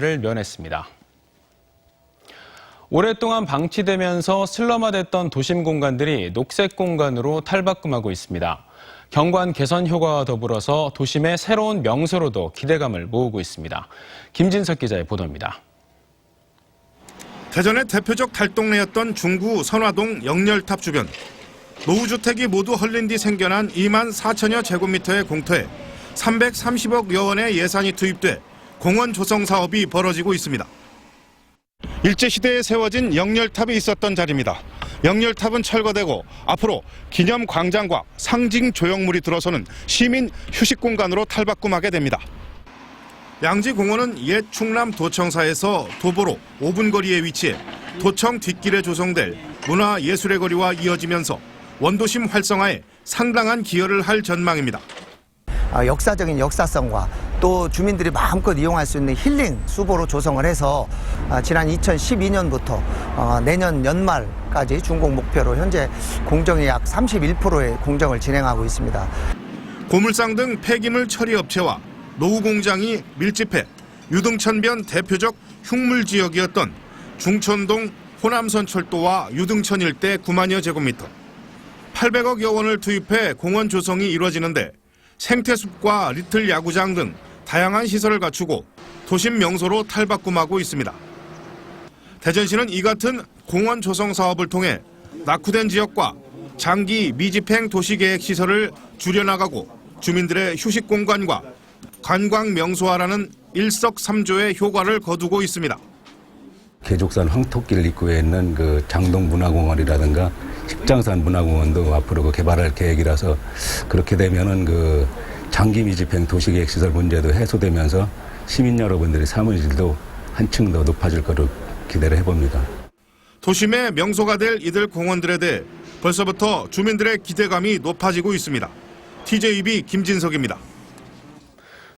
를 면했습니다. 오랫동안 방치되면서 슬럼화됐던 도심 공간들이 녹색 공간으로 탈바꿈하고 있습니다. 경관 개선 효과와 더불어서 도심의 새로운 명소로도 기대감을 모으고 있습니다. 김진석 기자의 보도입니다. 대전의 대표적 달동네였던 중구 선화동 영렬탑 주변. 노후주택이 모두 헐린 뒤 생겨난 2만 4천여 제곱미터의 공터에 330억여 원의 예산이 투입돼 공원 조성 사업이 벌어지고 있습니다. 일제시대에 세워진 영렬탑이 있었던 자리입니다. 영렬탑은 철거되고 앞으로 기념 광장과 상징 조형물이 들어서는 시민 휴식 공간으로 탈바꿈하게 됩니다. 양지공원은 옛 충남 도청사에서 도보로 5분 거리에 위치해 도청 뒷길에 조성될 문화예술의 거리와 이어지면서 원도심 활성화에 상당한 기여를 할 전망입니다. 아, 역사적인 역사성과 또 주민들이 마음껏 이용할 수 있는 힐링 수보로 조성을 해서 아, 지난 2012년부터 어, 내년 연말까지 준공 목표로 현재 공정이 약 31%의 공정을 진행하고 있습니다. 고물상 등 폐기물 처리 업체와 노후 공장이 밀집해 유등천변 대표적 흉물 지역이었던 중천동 호남선 철도와 유등천 일대 9만여 제곱미터 800억여 원을 투입해 공원 조성이 이루어지는데 생태숲과 리틀 야구장 등 다양한 시설을 갖추고 도심 명소로 탈바꿈하고 있습니다. 대전시는 이 같은 공원 조성 사업을 통해 낙후된 지역과 장기 미집행 도시계획 시설을 줄여나가고 주민들의 휴식 공간과 관광 명소화라는 일석삼조의 효과를 거두고 있습니다. 계족산 황토길 입구에 있는 그 장동 문화공원이라든가 십장산 문화공원도 앞으로 그 개발할 계획이라서 그렇게 되면은 그 장기 미 집행 도시계획 시설 문제도 해소되면서 시민 여러분들의 질도 한층 더 높아질 거로 기대를 해봅니다. 도심의 명소가 될 이들 공원들에 대해 벌써부터 주민들의 기대감이 높아지고 있습니다. TJB 김진석입니다.